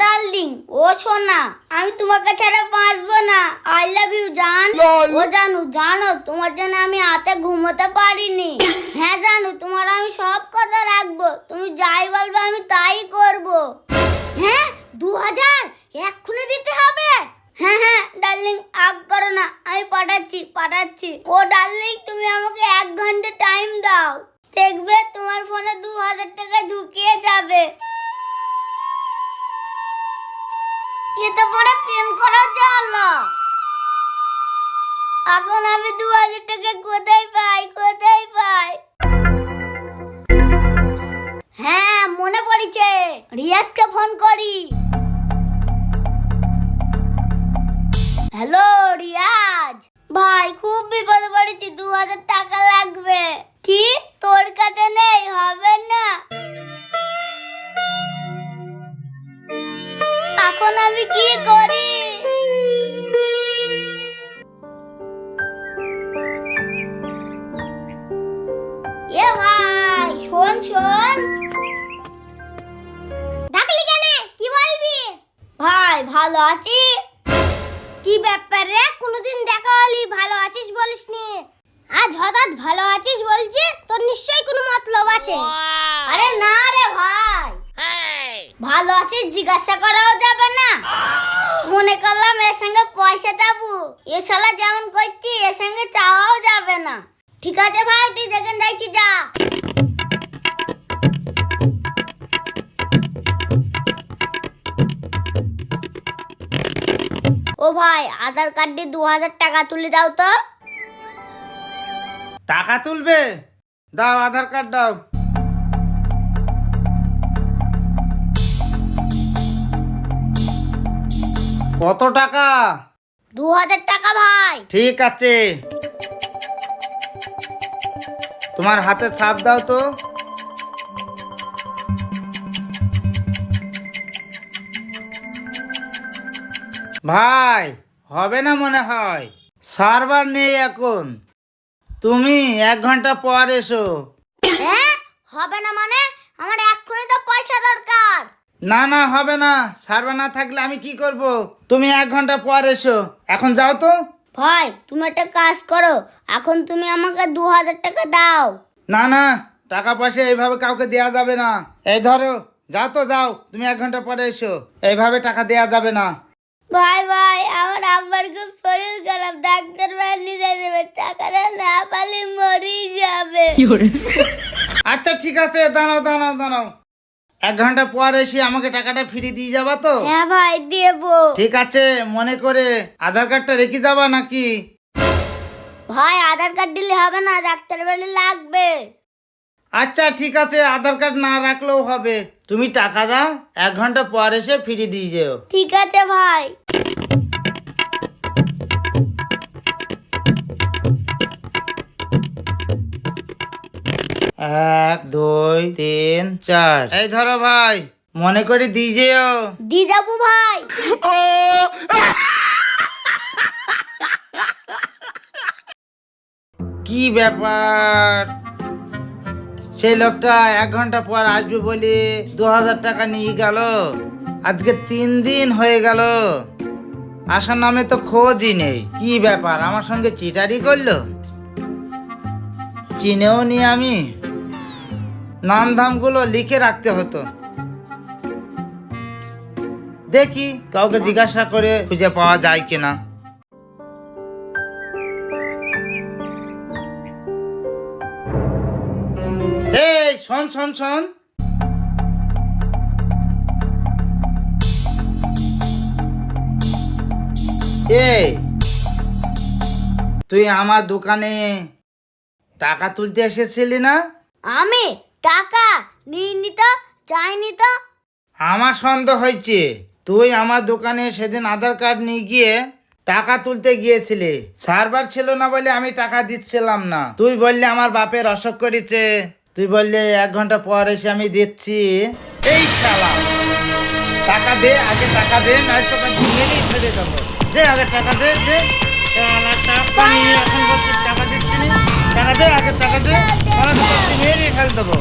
Darling ও সোনা আমি তোমাকে ছাড়া বাঁচবো না। আই লাভ ইউ জান। ও জানু জানো তোমার জন্য আমি হাতে ঘুমোতে পারিনি। হ্যাঁ জানু তোমার আমি সব কথা রাখব। তুমি যাই বলবে আমি তাই করব। হ্যাঁ দু হাজার এক্ষুনি দিতে হবে? হ্যাঁ হ্যাঁ ডার্লিং আগ করো না আমি পাঠাচ্ছি পাঠাচ্ছি। ও ডার্লিং তুমি আমাকে এক ঘণ্টা টাইম দাও। দেখবে তোমার ফোনে দু হাজার টাকা ঢুকিয়ে যাবে। এতে পরে প্রেম করা জানলা এখন আমি দু হাজার টাকা কোথায় পাই কোথায় পাই? হ্যাঁ মনে পড়েছে। রিয়াজকে ফোন করি। হ্যালো রিয়াজ। ভাই, খুব বিপদে পড়েছি, দু হাজার টাকা লাগবে। কি? করি। এ ভাই শোন শোন। ডাকলি কেন? কি বলবি? ভাই ভালো আছি। কি ব্যাপার রে? কোনোদিন দেখা হলি ভালো আছিস বলিসনি। আজ হঠাৎ ভালো আছিস বলছি তোর নিশ্চয়ই কোনো মতলব আছে। আরে না রে ভাই। ভালো আছিস জিজ্ঞাসা করাও যাবে না। মনে করলাম এর সঙ্গে পয়সা যাব এ শালা যেমন করছি, এর সঙ্গে চাওয়াও যাবে না। ঠিক আছে ভাই, তুই যেখানে যাইছি যা। ও ভাই, আধার কার্ড দিয়ে দু হাজার টাকা তুলে দাও তো। টাকা তুলবে? দাও, আধার কার্ড দাও। কত টাকা? দু হাজার টাকা ভাই। ঠিক আছে। তোমার হাতে ছাপ দাও তো। ভাই হবে না মনে হয়? সার্ভার নেই এখন। তুমি এক ঘণ্টা পর এসো। হ্যাঁ হবে না মানে? আমার এক্ষুনি তো পয়সা না না হবে না। সার্ভার না থাকলে আমি কি করব? তুমি এক ঘণ্টা পর এসো। এখন যাও তো। ভাই তুমি একটা কাজ করো। এখন তুমি আমাকে দু হাজার টাকা দাও। না না টাকা পয়সা এইভাবে কাউকে দেওয়া যাবে না। এই ধরো যাও তো যাও। তুমি এক ঘণ্টা পরে এসো। এইভাবে টাকা দেওয়া যাবে না। ভাই ভাই আমার আব্বার খুব শরীর খারাপ। ডাক্তার বাড়ি যাবে টাকাটা না পালে মরে যাবে। আচ্ছা ঠিক আছে। দাঁড়াও দাঁড়াও দাঁড়াও। এক ঘণ্টা পর এসে আমাকে টাকাটা ফিরে দিয়ে যাবা তো? হ্যাঁ ভাই দেব। ঠিক আছে মনে করে আধার কার্ডটা রেখে যাবা নাকি? ভাই আধার কার্ড দিলে হবে না ডাক্তার বাড়ি লাগবে। আচ্ছা ঠিক আছে আধার কার্ড না রাখলেও হবে। তুমি টাকা দাও এক ঘণ্টা পর এসে ফিরে দিয়ে যেও। ঠিক আছে ভাই। এক দুই তিন চার। এই ধরো ভাই মনে করে যেও দি যাব ভাই। কি ব্যাপার? সেই লোকটা এক ঘণ্টা পর আসবে বলে দু হাজার টাকা নিয়ে গেল। আজকে তিন দিন হয়ে গেল। আসার নামে তো খোঁজই নেই। কি ব্যাপার? আমার সঙ্গে চিটারি করল? চিনেও নি আমি? নাম ধামগুলো লিখে রাখতে হতো। দেখি কাউকে জিজ্ঞাসা করে খুঁজে পাওয়া যায় কিনা। শোন শোন শোন। এই, তুই আমার দোকানে টাকা তুলতে এসেছিলি না? আমি? টাকা নিইনি তো চাইনি তো। আমার সন্দেহ হয়েছে, তুই আমার দোকানে সেদিন আধার কার্ড নিয়ে গিয়ে টাকা তুলতে গিয়েছিলি। সার্ভার ছিল না বলে আমি টাকা দিচ্ছিলাম না। তুই বললে আমার বাপের অসুখ করেছে। তুই বললে এক ঘণ্টা পর এসে আমি দিচ্ছি। এই শালা। টাকা দে, আগে টাকা দে নয় তোকে মেরেই ছেড়ে দেবো। দে, আগে টাকা দে দে। টাকা নিয়ে এখন টাকা দে আগে টাকা দে ফেল দেবো।